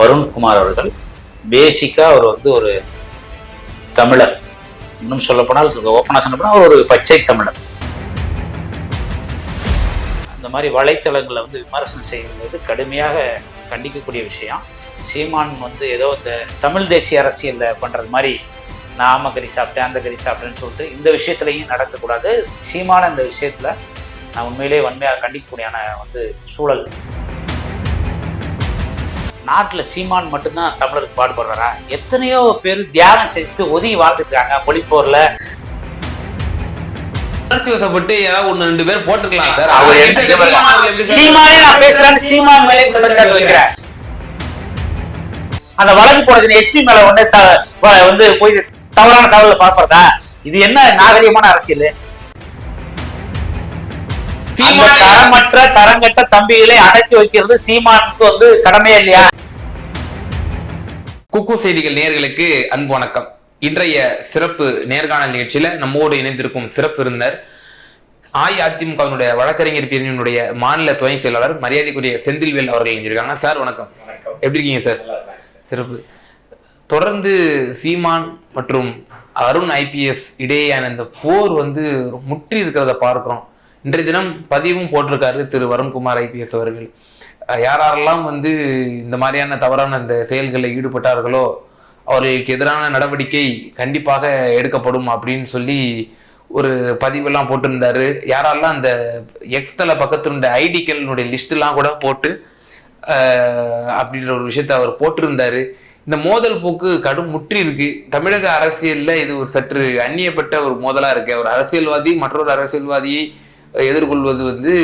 வருண்குமார் அவர்கள் பேசிக்காக அவர் வந்து ஒரு தமிழர். இன்னும் சொல்லப்போனால் ஓப்பனாக சொல்லப்போனால் அவர் ஒரு பச்சை தமிழர். அந்த மாதிரி வலைத்தளங்களை வந்து விமர்சனம் செய்வது கடுமையாக கண்டிக்கக்கூடிய விஷயம். சீமான் வந்து ஏதோ இந்த தமிழ் தேசிய அரசியலில் பண்ணுறது மாதிரி நான் ஆம கறி சாப்பிட்டேன் அந்த கறி சாப்பிட்டேன்னு சொல்லிட்டு இந்த விஷயத்துலையும் நடக்கக்கூடாது. சீமான இந்த விஷயத்தில் நான் உண்மையிலேயே வன்மையாக கண்டிக்கக்கூடியான வந்து சூழல். நாட்டில் சீமான் மட்டும்தான் தமிழருக்கு பாடுபடுறாரா? எத்தனையோ பேர் தியாகம் செஞ்சுட்டு ஒதுங்கி வாழ்ந்துருக்காங்க மொழிப்போரில் உணர்ச்சி வசப்பட்டு ஏதாவது ஒண்ணு ரெண்டு பேர் போட்டுக்கலாம் சார் அவர் சீமானே நான் பேசுறேன் சீமான் மேலே குற்றச்சாட்டு வைக்கிறேன் அந்த வழக்கு போனது எஸ்பி மேல வந்து வந்து போய் தவறான தகவலை பார்ப்பறதா? இது என்ன நாகரிகமான அரசியல்? அந்த சீமானே- தரமற்ற தரங்கட்ட தம்பிகளை அடக்கி வைக்கிறது சீமானுக்கு வந்து கடமையா இல்லையா? குக்கு செய்திகள் நேயர்களுக்கு அன்பு வணக்கம். இன்றைய சிறப்பு நேர்காணல் நிகழ்ச்சியில நம்மோடு இணைந்திருக்கும் சிறப்பு விருந்தினர் அஇஅதிமுகவினுடைய வழக்கறிஞர் பிரிவினுடைய மாநில துணை செயலாளர் மரியாதைக்குரிய செந்தில்வேல் அவர்கள் இணைஞ்சிருக்காங்க. சார் வணக்கம். எப்படி இருக்கீங்க சார்? சிறப்பு. தொடர்ந்து சீமான் மற்றும் அருண் ஐபிஎஸ் இடையேயான இந்த போர் வந்து முற்றி இருக்கிறத பார்க்கிறோம். இன்றைய தினம் பதிவும் போட்டிருக்காரு திரு வருண்குமார் ஐபிஎஸ் அவர்கள் யாரெல்லாம் வந்து இந்த மாதிரியான தவறான அந்த செயல்களில் ஈடுபட்டார்களோ அவர்களுக்கு எதிரான நடவடிக்கை கண்டிப்பாக எடுக்கப்படும் அப்படின்னு சொல்லி ஒரு பதிவெல்லாம் போட்டிருந்தாரு. யாரெல்லாம் அந்த எக்ஸ்தல பக்கத்தினுடைய ஐடிக்களினுடைய லிஸ்ட்லாம் கூட போட்டு அப்படின்ற ஒரு விஷயத்தை அவர் போட்டிருந்தாரு. இந்த மோதல் போக்கு கடும் முற்றி இருக்கு. தமிழக அரசியலில் இது ஒரு சற்று அந்நியப்பட்ட ஒரு மோதலாக இருக்கு. ஒரு அரசியல்வாதி மற்றொரு அரசியல்வாதியை எதிர்கொள்வது வந்து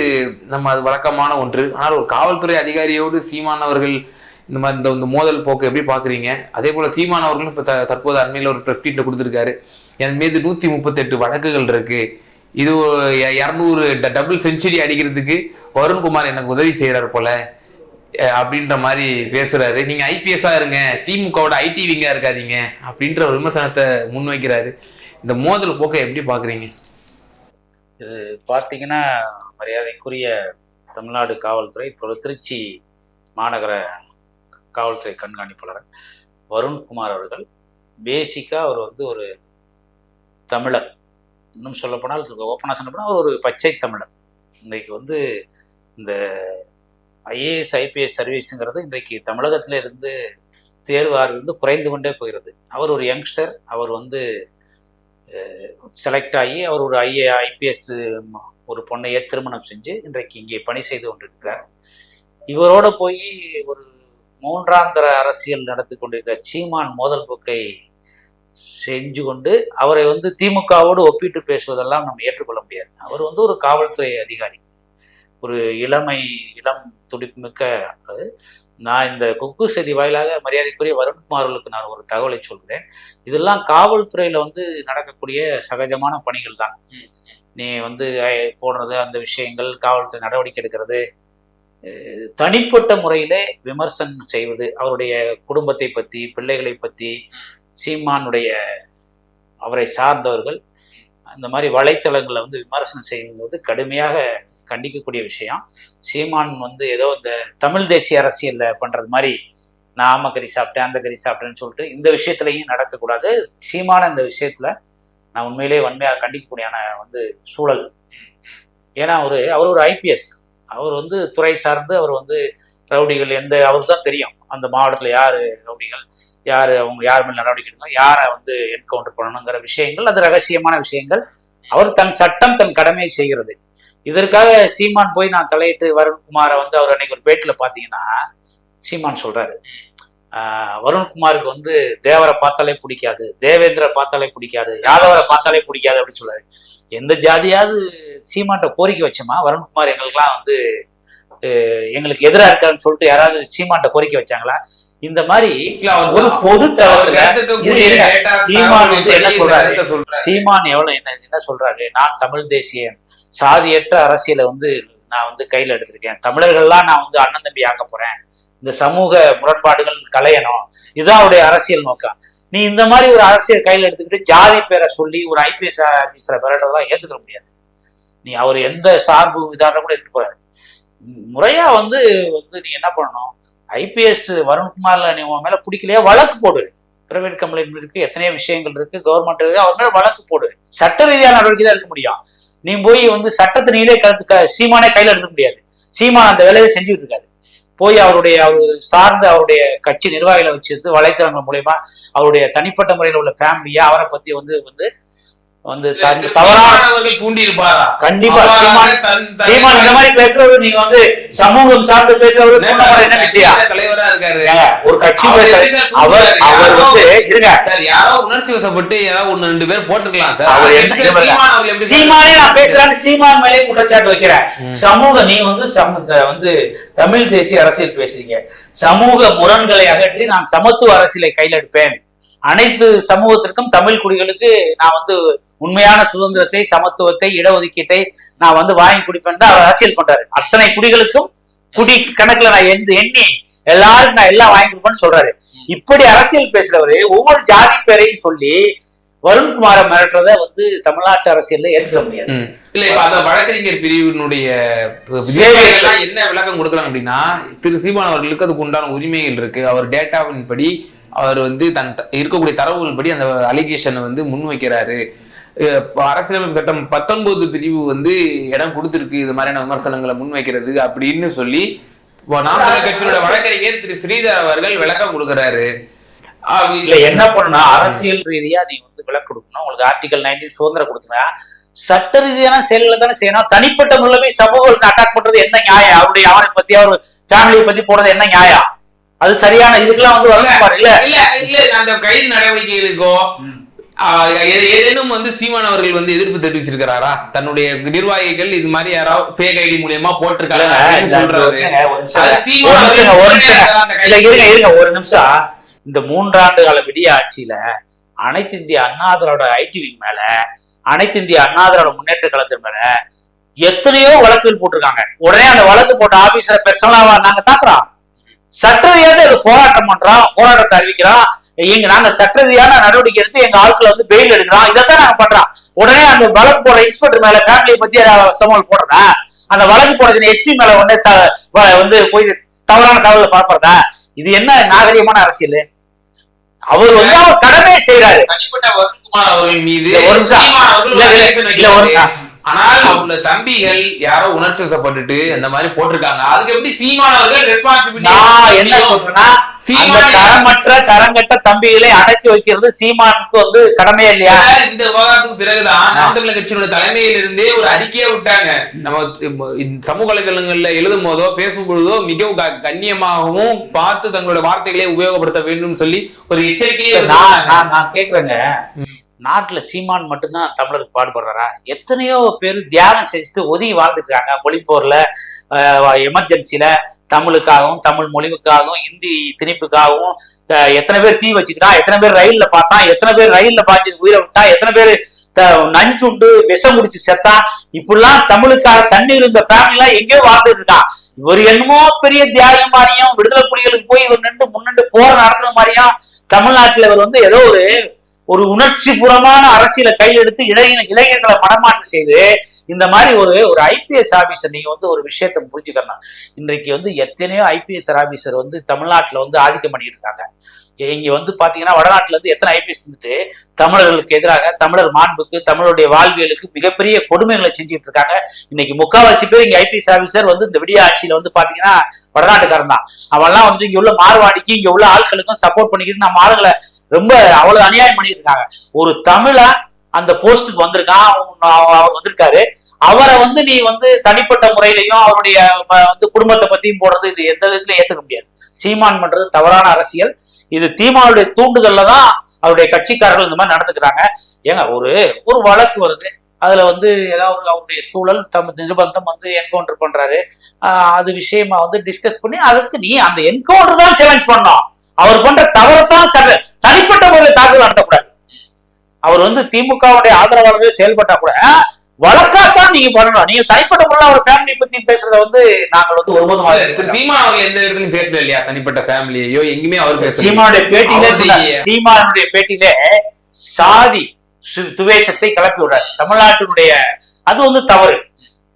நம்ம அது வழக்கமான ஒன்று. ஆனால் ஒரு காவல்துறை அதிகாரியோடு சீமானவர்கள் இந்த மாதிரி இந்த இந்த மோதல் போக்கு எப்படி பார்க்குறீங்க? அதே போல் சீமானவர்களும் இப்போ த- தற்போது அண்மையில் ஒரு ப்ரெஸ் மீட்டில் கொடுத்துருக்காரு. என் மீது நூற்றி முப்பத்தெட்டு வழக்குகள் இருக்குது இது இரநூறு டபுள் செஞ்சுரி அடிக்கிறதுக்கு வருண்குமார் எனக்கு உதவி செய்கிறார் போல அப்படின்ற மாதிரி பேசுறாரு. நீங்க ஐபிஎஸ்ஆ இருங்க. திமுகவோட ஐடி விங்கா இருக்காதீங்க. அப்படின்ற ஒரு விமர்சனத்தை முன்வைக்கிறாரு. இந்த மோதல் போக்கை எப்படி பாக்குறீங்க இது பார்த்தீங்கன்னா மரியாதைக்குரிய தமிழ்நாடு காவல்துறை திருச்சி மாநகர காவல்துறை கண்காணிப்பாளர் வருண்குமார் அவர்கள் பேசிக்காக அவர் வந்து ஒரு தமிழர். இன்னும் சொல்லப்போனால் ஓப்பனாக சொல்லப்போனால் அவர் ஒரு பச்சை தமிழர். இன்றைக்கு வந்து இந்த ஐஏஎஸ் ஐபிஎஸ் சர்வீஸுங்கிறது இன்றைக்கு தமிழகத்தில் இருந்து ஆறு வந்து குறைந்து கொண்டே போகிறது. அவர் ஒரு யங்ஸ்டர் அவர் வந்து செலக்ட் ஆகி அவர் ஒரு ஐஏ ஐபிஎஸ் ஒரு பொண்ணையே திருமணம் செஞ்சு இன்றைக்கு இங்கே பணி செய்து கொண்டிருக்கிறார். இவரோட போய் ஒரு மூன்றாந்தர அரசியல் நடத்தி கொண்டிருக்கிற சீமான் மோதல் போக்கை செஞ்சு கொண்டு அவரை வந்து திமுகவோடு ஒப்பிட்டு பேசுவதெல்லாம் நம்ம ஏற்றுக்கொள்ள முடியாது. அவர் வந்து ஒரு காவல்துறை அதிகாரி. ஒரு இளமை இளம் துடிப்புமிக்க நான் இந்த குக்கு செய்தி வாயிலாக மரியாதைக்குரிய வருண்குமார்களுக்கு நான் ஒரு தகவலை சொல்கிறேன். இதெல்லாம் காவல்துறையில் வந்து நடக்கக்கூடிய சகஜமான பணிகள் தான் நீ வந்து போடுறது அந்த விஷயங்கள் காவல்துறை நடவடிக்கை எடுக்கிறது தனிப்பட்ட முறையிலே விமர்சனம் செய்வது அவருடைய குடும்பத்தை பற்றி பிள்ளைகளை பற்றி சீமானுடைய அவரை சார்ந்தவர்கள் அந்த மாதிரி வலைத்தளங்களை வந்து விமர்சனம் செய்யும்போது கடுமையாக கண்டிக்கக்கூடிய விஷயம். சீமான் வந்து ஏதோ இந்த தமிழ் தேசிய அரசியலில் பண்ணுறது மாதிரி நான் ஆம கறி சாப்பிட்டேன் அந்த கறி சாப்பிட்டேன்னு சொல்லிட்டு இந்த விஷயத்துலையும் நடக்கக்கூடாது. சீமான இந்த விஷயத்தில் நான் உண்மையிலேயே வன்மையாக கண்டிக்கக்கூடியான வந்து சூழல். ஏன்னா அவர் அவர் ஒரு ஐபிஎஸ் அவர் வந்து துறை சார்ந்து அவர் வந்து ரவுடிகள் எந்த அவருக்கு தான் தெரியும். அந்த மாவட்டத்தில் யார் ரவுடிகள் யார் அவங்க யார் மேல் நடவடிக்கை எடுக்கணும் யாரை வந்து என்கவுண்டர் பண்ணணுங்கிற விஷயங்கள் அது ரகசியமான விஷயங்கள் அவர் தன் சட்டம் தன் கடமையை செய்கிறது. இதற்காக சீமான் போய் நான் தலையிட்டு வருண்குமாரை வந்து அவர் அன்னைக்கு ஒரு பேட்டில் பார்த்தீங்கன்னா சீமான் சொல்றாரு. ஆஹ் வருண்குமாருக்கு வந்து தேவரை பார்த்தாலே பிடிக்காது தேவேந்திர பார்த்தாலே பிடிக்காது யாதவரை பார்த்தாலே பிடிக்காது அப்படின்னு சொல்றாரு. எந்த ஜாதியாவது சீமான்ட்ட கோரிக்கை வச்சோமா? வருண்குமார் எங்களுக்கெல்லாம் வந்து எங்களுக்கு எதிராக இருக்காருன்னு சொல்லிட்டு யாராவது சீமான்ட்ட கோரிக்கை வச்சாங்களா? இந்த மாதிரி ஒரு பொது தளத்துல? சீமான் வந்து என்ன சொல்றாரு? சீமான் எவ்வளவு என்ன என்ன சொல்றாரு? நான் தமிழ் தேசியன் சாதியற்ற அரசியலை வந்து நான் வந்து கையில் எடுத்திருக்கேன். தமிழர்கள்லாம் நான் வந்து அண்ணன் தம்பி ஆக்க போறேன். இந்த சமூக முரண்பாடுகள் களையணும். இதுதான் அவருடைய அரசியல் நோக்கம். நீ இந்த மாதிரி ஒரு அரசியல் கையில் எடுத்துக்கிட்டு ஜாதி பேரை சொல்லி ஒரு ஐபிஎஸ் ஆபீசரை பெறதெல்லாம் ஏற்றுக்க முடியாது. நீ அவர் எந்த சார்பு இதாக கூட இருக்க போறாரு. முறையா வந்து வந்து நீ என்ன பண்ணணும்? ஐபிஎஸ் வருண்குமார்ல நீ உன் மேல பிடிக்கலையா? வழக்கு போடு. பிரைவேட் கம்ப்ளைண்ட் இருக்கு எத்தனையோ விஷயங்கள் இருக்கு. கவர்மெண்ட் இருக்கு அவர் மேல வழக்கு போடு. சட்ட ரீதியான நடவடிக்கை தான் எடுக்க முடியும். நீ போய் வந்து சட்டத்தை நீங்களே கலந்து சீமானே கையில் எடுக்க முடியாது. சீமான் அந்த வேலையை செஞ்சுட்டு இருக்காரு. போய் அவருடைய அவர் சார்ந்த அவருடைய கட்சி நிர்வாகிகளை வச்சிருந்து வலைத்தளங்கள் மூலயமா அவருடைய தனிப்பட்ட முறையில் உள்ள ஃபேமிலியா அவரை பத்தி வந்து வந்து வந்து த- தவறான சீமானவர்கள் தூண்டி இருப்பாரா கண்டிப்பா. சீமான் சீமான் இந்த மாதிரி பேசுறவர் நீங்க வந்து சமூகம் சார்ந்து பேசுறவர் என்ன நிச்சயம் தலைவரா இருக்காரு. ஒரு கட்சி அவர் அவர் வந்து இருங்க. சார் யாரோ உணர்ச்சி வசப்பட்டு ஏதாவது ஒண்ணு ரெண்டு பேர் போட்டிருக்கலாம் சார். அவர் என்ன சீமான் அவர்கள் எப்படி சீமானே நான் பேசுறேன்னு சீமான் மேலே குற்றச்சாட்டு வைக்கிறேன். சமூக நீங்க வந்து வந்து தமிழ் தேசிய அரசியல் பேசுறீங்க. சமூக முரண்களை அகற்றி நான் சமத்துவ அரசியலை கையில் எடுப்பேன். அனைத்து சமூகத்திற்கும் தமிழ் குடிகளுக்கு நான் வந்து உண்மையான சுதந்திரத்தை சமத்துவத்தை இடஒதுக்கீட்டை நான் வந்து வாங்கி குடிப்பேன் தான் அவர் அரசியல் பண்றாரு. அத்தனை குடிகளுக்கும் குடி கணக்குல நான் எந்த எண்ணி எல்லாருக்கும் நான் எல்லாம் வாங்கி கொடுப்பேன்னு சொல்றாரு. இப்படி அரசியல் பேசுறவரு ஒவ்வொரு ஜாதி பேரையும் சொல்லி வருண்குமாரை மிரட்டுறத வந்து தமிழ்நாட்டு அரசியல்ல ஏற்றுக்க முடியாது. இல்ல இப்ப அந்த வழக்கறிஞர் பிரிவினுடைய என்ன விளக்கம் கொடுக்குறாங்க அப்படின்னா திரு சீமான் அவர்களுக்கு அதுக்கு உண்டான உரிமைகள் இருக்கு. அவர் டேட்டாவின் படி அவர் வந்து தன் இருக்கக்கூடிய தரவுகள் படி அந்த அலிகேஷனை வந்து முன்வைக்கிறாரு. அரசியலமைப்பு சட்டம் பத்தொன்பது பிரிவு வந்து இடம் கொடுத்திருக்கு. இது மாதிரியான விமர்சனங்களை முன்வைக்கிறது அப்படின்னு சொல்லி இப்ப நாம் கட்சியோட வழக்கறிஞர் திரு ஸ்ரீதர் அவர்கள் விளக்கம் கொடுக்கிறாரு. இல்ல என்ன பண்ணா அரசியல் ரீதியா நீ வந்து விலக்கு கொடுக்கணும். உங்களுக்கு ஆர்டிகல் நைன்டீன் சுதந்திரம் கொடுத்தனா சட்ட ரீதியான செயல்களை தானே செய்யணும். தனிப்பட்ட முறையில போய் சமூகங்களுக்கு அட்டாக் பண்றது என்ன நியாயம்? அவருடைய அவரை பத்தி அவர் ஃபேமிலியை பத்தி போறது என்ன நியாயம்? அது சரியான இதுக்கெல்லாம் வந்து வருண்குமார் இல்ல இல்ல இல்ல அந்த கைது நடவடிக்கைகளுக்கோ ஏதேனும் வந்து சீமான் அவர்கள் வந்து எதிர்ப்பு தெரிவிச்சிருக்கிறாரா? தன்னுடைய நிர்வாகிகள் இது மாதிரி யாராவது ஃபேக் ஐடி மூலியமா போட்டிருக்காங்க ஒரு நிமிஷம். இந்த மூன்றாண்டு கால விடிய ஆட்சியில அனைத்து இந்திய அண்ணாதரோட ஐடி விங் மேல அனைத்து இந்திய அண்ணாதரோட முன்னேற்ற கழகத்தின் மேல எத்தனையோ வழக்குகள் போட்டிருக்காங்க. உடனே அந்த வழக்கு போட்ட ஆபீசரை பெர்சனலாவா நாங்க தாக்குறோம். சட்ட ரீதியாக இது போராட்டம் பண்றோம் போராட்டத்தை அறிவிக்கிறோம் எங்க நாங்க சட்ட ரீதியான நடவடிக்கை எடுத்து எங்க ஆட்களை வந்து பெயில் எடுக்கிறோம். இதைத்தான் நாங்க பண்றோம். உடனே அந்த வழக்கு போடுற இன்ஸ்பெக்டர் மேல ஃபேமிலியை பத்தி சவால் போடுறதா? அந்த வழக்கு போடுற எஸ்பி மேல உடனே த- வ- வந்து போய் தவறான தகவலை பரப்புறதா? இது என்ன நாகரிகமான அரசியல்? அவர் வந்து அவர் கடமையை செய்யறாரு தனிப்பட்ட மீது ஒரு நிமிஷம். இல்ல, ஒரு ஆனால் அவங்க தம்பிகள் யாரோ உணர்ச்சி வசப்பட்டுட்டு அந்த மாதிரி போட்டிருக்காங்க. அதுக்கு எப்படி சீமான் அவர்கள் நான் என்ன ரெஸ்பான்சிபிலிட்டி சொல்றேன்னா தரமற்ற தரங்கட்ட தம்பிகளை அடக்கி வைக்கிறது சீமானுக்கு வந்து கடமையே இல்லையா? இந்த விவகாரத்துக்கு பிறகுதான் நாம் தமிழர் கட்சியினுடைய தலைமையில இருந்தே ஒரு அறிக்கையை விட்டாங்க. நம்ம சமூக வலைதளங்கள்ல எழுதும் போதோ பேசும் பொழுதோ மிகவும் கண்ணியமாகவும் பார்த்து தங்களுடைய வார்த்தைகளை உபயோகப்படுத்த வேண்டும் சொல்லி ஒரு எச்சரிக்கையை. நான் நான் கேக்குறேங்க. நாட்டில் சீமான் மட்டும்தான் தமிழருக்கு பாடுபடுறாரா? எத்தனையோ பேர் தியாகம் செஞ்சுட்டு ஒதுங்கி வாழ்ந்துட்டுருக்காங்க. மொழிப்போரில் எமர்ஜென்சியில் தமிழுக்காகவும் தமிழ் மொழிவுக்காகவும் இந்தி திணிப்புக்காகவும் எத்தனை பேர் தீ வச்சுக்கிட்டா எத்தனை பேர் ரயிலில் பார்த்தான் எத்தனை பேர் ரயிலில் பாஞ்சு உயிரை விட்டா எத்தனை பேர் த- நஞ்சுண்டு விஷம் குடிச்சு செத்தா இப்படிலாம் தமிழுக்காக தண்ணீர் இருந்த ஃபேமிலி எங்கேயோ வாழ்ந்துட்டு இருக்கான் இவர் என்னமோ பெரிய தியாகம் மாதிரியும் விடுதலை புலிகளுக்கு போய் இவர் நின்று முன்னின்று போற நடத்துற மாதிரியும் தமிழ்நாட்டில் இவர் வந்து ஏதோ ஒரு ஒரு உணர்ச்சி புறமான அரசியலை கையில் எடுத்து இளைஞ இளைஞர்களை மனமாற்றம் செய்து இந்த மாதிரி ஒரு ஒரு ஐபிஎஸ் ஆபீசர் நீங்க வந்து ஒரு விஷயத்தை புரிஞ்சுக்கணும். இன்றைக்கு வந்து எத்தனையோ ஐபிஎஸ் ஆபீசர் வந்து தமிழ்நாட்டில் வந்து ஆதிக்கம் பண்ணிட்டு இருக்காங்க இங்க வந்து பாத்தீங்கன்னா வடநாட்டுல இருந்து எத்தனை ஐபிஎஸ் வந்துட்டு தமிழர்களுக்கு எதிராக தமிழர் மாண்புக்கு தமிழருடைய வாழ்வியலுக்கு மிகப்பெரிய கொடுமைகளை செஞ்சுட்டு இருக்காங்க இன்னைக்கு முக்காவாசி பேர் இங்க ஐபிஎஸ் ஆபீசர் வந்து இந்த விடிய ஆட்சியில வந்து பாத்தீங்கன்னா வடநாட்டுக்காரன் தான். அவன்லாம் வந்து இங்க உள்ள மார்வாடிக்கு இங்க உள்ள ஆட்களுக்கும் சப்போர்ட் பண்ணிக்கிட்டு நம்ம ஆளுங்களை ரொம்ப அவ்வளவு அநியாயம் பண்ணிட்டு இருக்காங்க ஒரு தமிழா அந்த போஸ்டுக்கு வந்திருக்கான் அவர் வந்திருக்காரு. அவரை வந்து நீ வந்து தனிப்பட்ட முறையிலையும் அவருடைய வந்து குடும்பத்தை பத்தியும் போடுறது இது எந்த விதத்துல ஏத்துக்க முடியாது. சீமான் பண்றது தவறான அரசியல். இது தீமானுடைய தூண்டுதல்ல தான் அவருடைய கட்சிக்காரர்கள் இந்த மாதிரி நடந்துக்கிறாங்க. ஏங்க ஒரு ஒரு வழக்கு வருது. அதுல வந்து ஏதாவது ஒரு அவருடைய சூழல் தம் நிர்பந்தம் வந்து என்கவுண்டர் பண்றாரு. அது விஷயமா வந்து டிஸ்கஸ் பண்ணி அதுக்கு நீ அந்த என்கவுண்டர் தான் சேலஞ்ச் பண்ணோம் அவர் பண்ற தவறத்தான் சரி. தனிப்பட்ட முறையில் தாக்குதல் நடத்தக்கூடாது. அவர் வந்து திமுகவுடைய ஆதரவாளர்கள் செயல்பட்டா கூட வழக்காத்தான் நீங்க பண்ணணும். நீங்க தனிப்பட்ட முறையில் அவர் ஃபேமிலி பத்தி பேசுறத வந்து நாங்கள் வந்து ஒருபோதும் சீமான் அவர்கள் எந்த இடத்துலயும் பேசல இல்லையா? தனிப்பட்ட ஃபேமிலியையோ எங்கேயுமே அவர் சீமானுடைய பேட்டியிலே. சீமானுடைய பேட்டியிலே சாதி துவேஷத்தை கிளப்பி விடுறாரு. தமிழ்நாட்டினுடைய அது வந்து தவறு.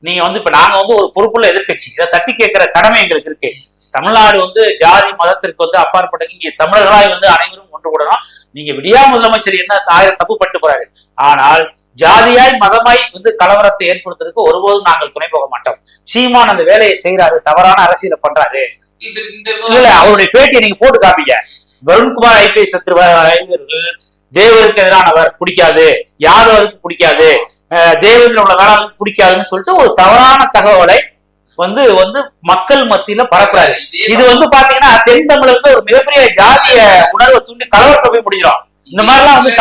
நீங்க வந்து இப்ப நாங்க வந்து ஒரு பொறுப்புள்ள எதிர்க்கட்சி. இதை தட்டி கேட்கிற கடமை எங்களுக்கு இருக்கு. தமிழ்நாடு வந்து ஜாதி மதத்திற்கு வந்து அப்பாற்பட்ட இங்க தமிழர்களாய் வந்து அனைவரும் ஒன்று கூடணும் நீங்க விடியா முதலமைச்சர் என்ன ஆயிரம் தப்பு பண்ணிட்டு போறாரு. ஆனால் ஜாதியாய் மதமாய் வந்து கலவரத்தை ஏற்படுத்துறதுக்கு ஒருபோதும் நாங்கள் துணை போக மாட்டோம். சீமான் அந்த வேலையை செய்யறாரு தவறான அரசியலை பண்றாரு. இல்ல அவருடைய பேட்டியை நீங்க போட்டு காப்பீங்க வருண்குமார் ஐபிஎஸ் இவர்கள் தேவருக்கு எதிரானவர் பிடிக்காது யாதவருக்கு பிடிக்காது தேவேந்திர உள்ள வேளாளுக்கு பிடிக்காதுன்னு சொல்லிட்டு ஒரு தவறான தகவலை வந்து வந்து மக்கள் மத்தியில பரப்புறாரு. இது வந்து பாத்தீங்கன்னா தென் தமிழகத்துல ஒரு மிகப்பெரிய ஜாதிய உணர்வை தூண்டி கலவரத்தை போய் முடிஞ்சிடும் இந்த மாதிரிலாம் வந்து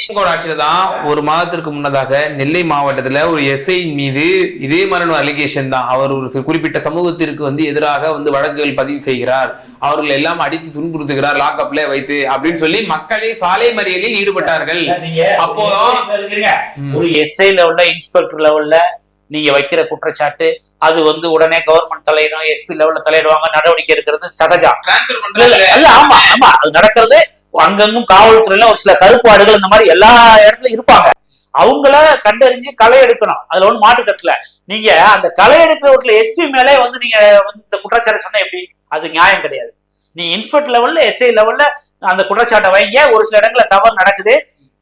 திமுக ஆட்சியில தான் ஒரு மாதத்திற்கு முன்னதாக நெல்லை மாவட்டத்துல ஒரு எஸ்ஐ மீது இதே மாதிரி அலிகேஷன் தான். அவர் ஒரு குறிப்பிட்ட சமூகத்திற்கு வந்து எதிராக வந்து வழக்குகள் பதிவு செய்கிறார். அவர்கள் எல்லாம் அடித்து துன்புறுத்துகிறார் லாக்அப்ல வைத்து அப்படின்னு சொல்லி மக்களே சாலை மறியலில் ஈடுபட்டார்கள். அப்போ ஒரு எஸ்ஐ லெவல்ல இன்ஸ்பெக்டர் லெவல்ல நீங்க வைக்கிற குற்றச்சாட்டு அது வந்து உடனே கவர்மெண்ட் தலையிடும் எஸ்பி லெவல்ல தலையிடுவாங்க நடவடிக்கை இருக்கிறது சகஜம். இல்ல, ஆமா ஆமா அது நடக்கிறது அங்கங்கும் காவல்துறையில ஒரு சில கருப்பாடுகள் இந்த மாதிரி எல்லா இடத்துலயும் இருப்பாங்க. அவங்கள கண்டறிஞ்சு களை எடுக்கணும். அதுல ஒண்ணு மாட்டு கட்டல. நீங்க அந்த களை எடுக்கிறவர்ல எஸ்பி மேலே வந்து நீங்க வந்து இந்த குற்றச்சாட்டு சொன்னா எப்படி? அது நியாயம் கிடையாது. நீ இன்ஸ்பெக்டர் லெவல்ல எஸ்ஐ லெவல்ல அந்த குற்றச்சாட்டை வைங்க. ஒரு சில இடங்கள்ல தவறு நடக்குது.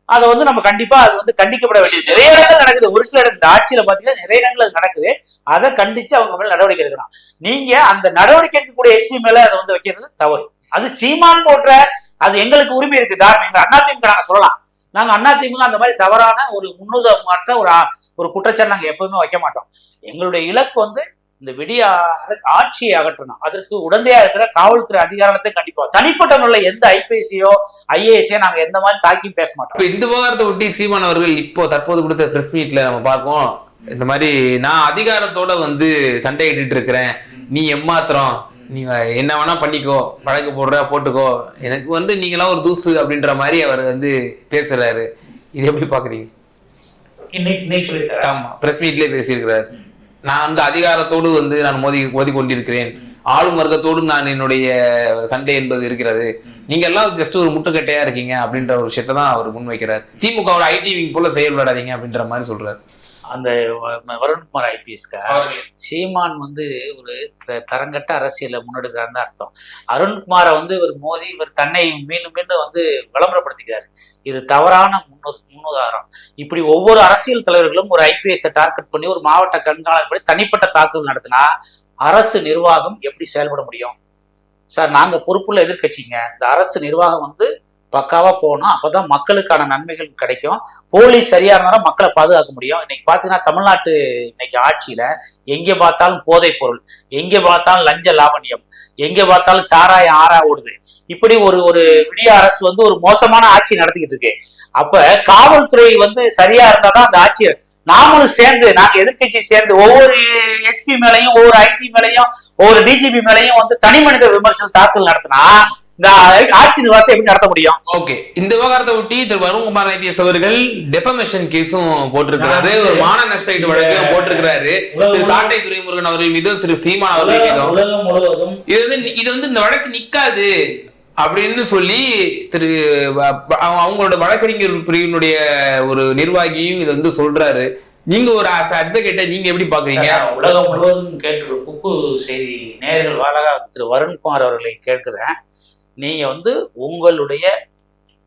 அதை வந்து நம்ம கண்டிப்பா அது வந்து கண்டிக்கப்பட வேண்டியது. நிறைய இடங்கள் நடக்குது. ஒரு சில இடங்கள் இந்த ஆட்சியில பாத்தீங்கன்னா நிறைய இடங்கள் அது நடக்குது. அதை கண்டிச்சு அவங்க மேல நடவடிக்கை எடுக்கணும். நீங்க அந்த நடவடிக்கை எடுக்கக்கூடிய எஸ்பி மேல அதை வந்து வைக்கிறது தவறு. அது சீமான் போன்ற அது எங்களுக்கு உரிமை இருக்கு. தாராளம் எங்க அதிமுக நாங்க சொல்லலாம். நாங்க அதிமுக அந்த மாதிரி தவறான ஒரு முன்னுதமாற்ற ஒரு ஒரு குற்றச்சாட்டு நாங்க எப்பவுமே வைக்க மாட்டோம். எங்களுடைய இலக்கு வந்து இந்த விடிய ஆட்சியை அகற்றணும். அதற்கு உடந்தையா இருக்கிற காவல்துறை அதிகாரத்தை கண்டிப்பா தனிப்பட்ட முறையில் எந்த ஐபிஎஸ்சியோ ஐஏஎஸ்சியோ நாங்க எந்த மாதிரி தாக்கி பேச மாட்டோம். இப்ப இந்த விவகாரத்தை ஒட்டி சீமான் அவர்கள் இப்போ தற்போது கொடுத்த பிரஸ் மீட்ல நம்ம பார்ப்போம் இந்த மாதிரி நான் அதிகாரத்தோட வந்து சண்டையிட்டு இருக்கிறேன். நீ எம்மாத்திரம் நீ என்ன வேணா பண்ணிக்கோ வழக்கு போடுற போட்டுக்கோ. எனக்கு வந்து நீங்களாம் ஒரு தூசு அப்படின்ற மாதிரி அவர் வந்து பேசுறாரு. இது எப்படி பாக்குறீங்க. ஆமா பிரஸ் மீட்லயே பேசியிருக்கிறார். நான் வந்து அதிகாரத்தோடு வந்து நான் மோதி மோதி கொண்டிருக்கிறேன் ஆளும் வர்க்கத்தோடு நான் என்னுடைய சண்டை என்பது இருக்கிறது. நீங்க எல்லாம் ஜஸ்ட் ஒரு முட்டுக்கட்டையா இருக்கீங்க அப்படின்ற ஒரு விஷயத்தை தான் அவர் முன்வைக்கிறார். திமுகவோட ஐடி விங் போல செயல்படாதீங்க அப்படின்ற மாதிரி சொல்றாரு. அந்த வருண்குமார் ஐபிஎஸ்க்கு சீமான் வந்து ஒரு தரங்கட்ட அரசியலை முன்னெடுக்கிறாருன்னு அர்த்தம். அருண்குமாரை வந்து இவர் மோதி இவர் தன்னை மீண்டும் மீண்டும் வந்து விளம்பரப்படுத்திக்கிறாரு. இது தவறான முன்னு முன்னுதாரணம். இப்படி ஒவ்வொரு அரசியல் தலைவர்களும் ஒரு ஐபிஎஸ் டார்கெட் பண்ணி ஒரு மாவட்ட கண்காணிப்பு பண்ணி தனிப்பட்ட தாக்குதல் நடத்தினா அரசு நிர்வாகம் எப்படி செயல்பட முடியும்? சார் நாங்க பொறுப்புள்ள எதிர்க்கட்சிங்க. இந்த அரசு நிர்வாகம் வந்து பக்காவா போகணும். அப்பதான் மக்களுக்கான நன்மைகள் கிடைக்கும். போலீஸ் சரியா இருந்தாலும் மக்களை பாதுகாக்க முடியும். இன்னைக்கு பாத்தீங்கன்னா தமிழ்நாட்டு இன்னைக்கு ஆட்சியில எங்க பார்த்தாலும் போதைப் பொருள் எங்க பார்த்தாலும் லஞ்ச லாவண்யம் எங்க பார்த்தாலும் சாராயம் ஆறா ஓடுது. இப்படி ஒரு ஒரு விடிய அரசு வந்து ஒரு மோசமான ஆட்சி நடத்திக்கிட்டு இருக்கு. அப்ப காவல்துறை வந்து சரியா இருந்தாதான் அந்த ஆட்சி நாமளும் சேர்ந்து நாங்க எதிர்கட்சி சேர்ந்து ஒவ்வொரு எஸ்பி மேலையும் ஒவ்வொரு ஐஜி மேலையும் ஒவ்வொரு டிஜிபி மேலையும் வந்து தனி மனித விமர்சனம் தாக்கல் நடத்தினா இந்த ஆட்சி நிர்வாகத்தை எப்படி நடத்த முடியும்? ஓகே. இந்த விவகாரத்தை ஒட்டி திரு வருண்குமார் ஐபிஎஸ் அவர்கள் டெஃபமேஷன் கேஸும் போட்டிருக்கிறாரு. ஒரு மான நஷ்டஈடு வழக்கையும் போட்டிருக்கிறாரு. திரு சாட்டை துரைமுருகன் அவர்கள் மீதும் திரு சீமான் அவர்கள் மீதும். இது வந்து இது வந்து இந்த வழக்கு நிக்காது அப்படின்னு சொல்லி திரு அவங்களோட வழக்கறிஞர் பிரிவினுடைய ஒரு நிர்வாகியும் இதை வந்து சொல்றாரு. நீங்க ஒரு அட்வொகேட்டை நீங்க எப்படி பாக்குறீங்க? உலகம் முழுவதும் கேட்டு குக்கு செய்தி நேயர்கள் வாழக திரு வருண்குமார் அவர்களை கேட்கிறேன். நீங்கள் வந்து உங்களுடைய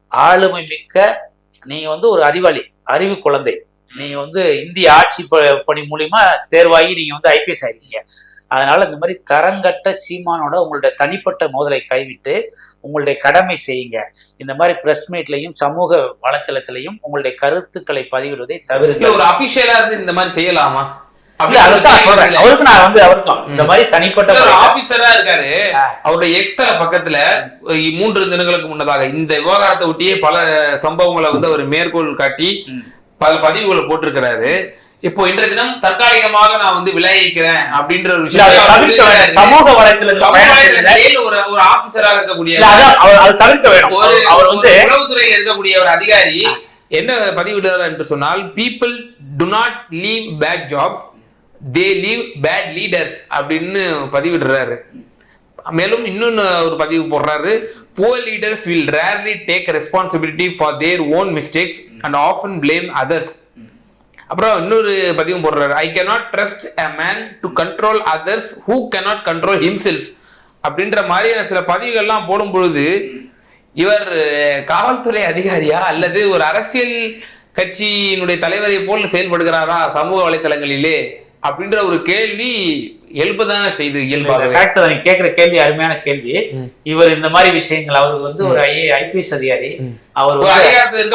ஆளுமை மிக்க நீங்கள் வந்து ஒரு அறிவாளி அறிவு குழந்தை. நீங்கள் வந்து இந்திய ஆட்சி ப- பணி மூலியமா தேர்வாகி நீங்கள் வந்து ஐபிஎஸ் ஆயிருக்கீங்க. அதனால இந்த மாதிரி தரங்கட்ட சீமானோட உங்களுடைய தனிப்பட்ட மோதலை கைவிட்டு உங்களுடைய கடமை செய்யுங்க. இந்த மாதிரி பிரஸ் மீட்லையும் சமூக வலைத்தளத்திலையும் உங்களுடைய கருத்துக்களை பதிவிடுவதை தவிர ஒரு அபிஷியலா இருந்து இந்த மாதிரி செய்யலாமா? இல்ல அதுதான் சொல்றேன். அவருக்கு நான் வந்து அவருக்கும். இந்த மாதிரி தனிப்பட்ட ஆபீசரா இருக்காரு. அவருடைய எக்ஸ்தல பக்கத்துல மூன்று தினங்களுக்கு முன்னதாக இந்த விவகாரத்தை ஒட்டியே பல சம்பவங்களை வந்து அவர் மேற்கோள் காட்டி. பல பதிவுகளை போட்டிருக்கிறாரு. இப்போ இன்றைய தினம் தற்காலிகமாக நான் வந்து விளைவிக்கிறேன் அப்படின்ற ஒரு. சொல்லியிருக்காரு. சமூக வலைத்தளத்துல ஒரு ஒரு ஆபீசராக இருக்கக்கூடிய அதை தவிர்க்க வேணும். ஒரு அவர் வந்து உளவுத்துறையில் இருக்கக்கூடிய ஒரு அதிகாரி என்ன பதிவிடுறார் என்று சொன்னால் people do not leave bad jobs they leave bad leaders அப்படின்னு பதிவிடுறாரு. மேலும் இன்னொன்று ஒரு பதிவு போடுறாரு. Poor leaders will rarely take responsibility for their own mistakes and often blame others அப்புறம் இன்னொரு பதிவும் போடுறாரு. I cannot trust a man to control others who cannot control himself அப்படின்ற மாதிரியான சில பதிவுகள்லாம் போடும் பொழுது இவர் காவல்துறை அதிகாரியா அல்லது ஒரு அரசியல் கட்சியினுடைய தலைவரை போல் செயல்படுகிறாரா சமூக வலைத்தளங்களிலே? அப்படின்ற ஒரு கேள்வி எழுப்பதானே செய்து இயல்பாகவே. கரெக்ட் நீங்க கேக்குற கேள்வி அருமையான கேள்வி. இவர் இந்த மாதிரி விஷயங்கள் அவர் வந்து ஒரு ஐஏ ஐபிஎஸ் அதிகாரி. அவர்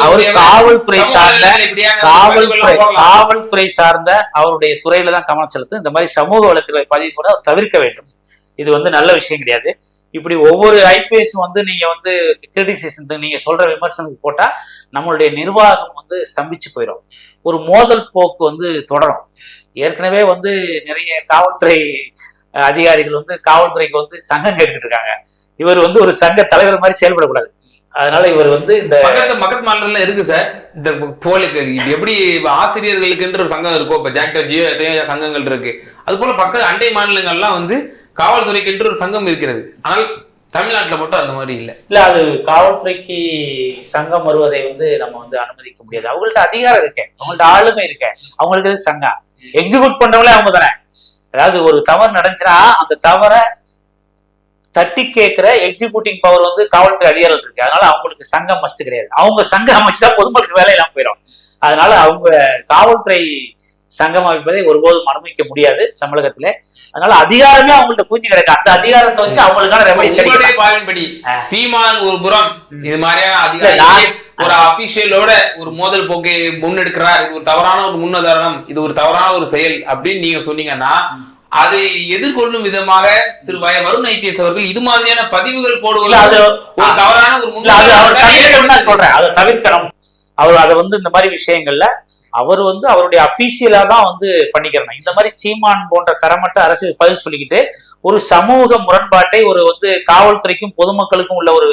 அவர் காவல்துறை சார்ந்த காவல்துறை. காவல்துறை சார்ந்த அவருடைய துறையில தான் கவனம் செலுத்தும். இந்த மாதிரி சமூக வளத்துல பதிவு கூட அவர் தவிர்க்க வேண்டும். இது வந்து நல்ல விஷயம் கிடையாது. இப்படி ஒவ்வொரு ஐபிஎஸ் வந்து நீங்க வந்து கிரிட்டிசிசன் நீங்க சொல்ற விமர்சனத்துக்கு போட்டா நம்மளுடைய நிர்வாகம் வந்து ஸ்தம்பிச்சு போயிடும் ஒரு மோதல் போக்கு வந்து தொடரும். ஏற்கனவே வந்து நிறைய காவல்துறை அதிகாரிகள் வந்து காவல்துறைக்கு வந்து சங்கம் கேட்டுக்கிட்டு இருக்காங்க. இவர் வந்து ஒரு சங்க தலைவர் மாதிரி செயல்படக்கூடாது. அதனால இவர் வந்து இந்த பக்கத்து பக்கத்து மாநிலத்துல இருக்கு சார். இந்த போலிக்கு இது எப்படி ஆசிரியர்களுக்குன்ற ஒரு சங்கம் இருக்கும் இப்ப ஜாக்டர் ஜியோ எத்தனையோ சங்கங்கள் இருக்கு. அது போல பக்க அண்டை மாநிலங்கள்லாம் வந்து காவல்துறைக்கென்று ஒரு சங்கம் இருக்கிறது. ஆனால் தமிழ்நாட்டுல மட்டும் அந்த மாதிரி இல்ல. இல்ல அது காவல்துறைக்கு சங்கம் வருவதை வந்து நம்ம வந்து அனுமதிக்க முடியாது. அவங்கள்ட்ட அதிகாரம் இருக்கேன் அவங்கள்ட்ட ஆளுமை இருக்கேன் அவங்களுக்கு சங்கம்? எக்ஸிக்யூட் பண்றவங்களே அவங்க தானே. அதாவது ஒரு தவறு நடந்துச்சுன்னா அந்த தவறை தட்டி கேட்கிற எக்ஸிக்யூட்டிங் பவர் வந்து காவல்துறை அதிகாரிகள் இருக்கு. அதனால அவங்களுக்கு சங்கம் மஸ்ட் கிடையாது. அவங்க சங்கம் அமைச்சுதான் பொதுமக்களுக்கு வேலை இல்லாம போயிடும். அதனால அவங்க காவல்துறை சங்கம் அமைப்பதை ஒருபோதும் அனுமதிக்க முடியாது தமிழகத்திலே. அதனால அதிகாரமே அவங்கள்ட்ட பூச்சி கிடையாது அந்த அதிகாரத்தை வச்சு அவங்களுக்கான ரெமடி சீமான் ஒரு புறம் இது மாதிரியான ஒரு அபிஷியலோட ஒரு மோதல் போக்கை முன்னெடுக்கிறார். இது ஒரு தவறான ஒரு முன்னுதாரணம். இது ஒரு தவறான ஒரு செயல் அப்படின்னு நீங்க சொன்னீங்கன்னா அதை எதிர்கொள்ளும் விதமாக திரு வய வருண் ஐபிஎஸ் அவர்கள் இது மாதிரியான பதிவுகள் போடுவது அது ஒரு தவறான ஒரு முன்னுதாரணத்தை சொல்றேன். அதை தவிர்க்கணும். அவர் அதை வந்து இந்த மாதிரி விஷயங்கள்ல அவர் வந்து அவருடைய அபிஷியலா தான் வந்து பண்ணிக்கிறணும். இந்த மாதிரி சீமான் போன்ற தரமற்ற அரசு பதில் சொல்லிக்கிட்டு ஒரு சமூக முரண்பாட்டை ஒரு வந்து காவல்துறைக்கும் பொதுமக்களுக்கும் உள்ள ஒரு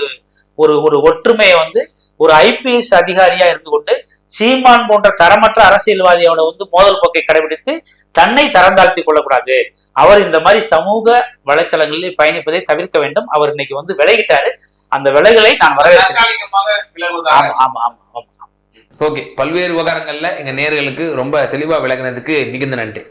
ஒரு ஒரு ஒற்றுமையை வந்து ஒரு ஐபிஎஸ் அதிகாரியா இருந்து கொண்டு சீமான் போன்ற தரமற்ற அரசியல்வாதியோட வந்து மோதல் போக்கை கடைபிடித்து தன்னை தரந்தாழ்த்தி கொள்ளக்கூடாது. அவர் இந்த மாதிரி சமூக வலைத்தளங்களில் பயணிப்பதை தவிர்க்க வேண்டும். அவர் இன்னைக்கு வந்து விலகிட்டாரு. அந்த விலைகளை நான் வரவேற்கிறேன். ஆமா ஆமா ஆமா. ஓகே பல்வேறு விவகாரங்களில் எங்கள் நேர்களுக்கு ரொம்ப தெளிவாக விளக்குனதுக்கு மிகுந்த நன்றி.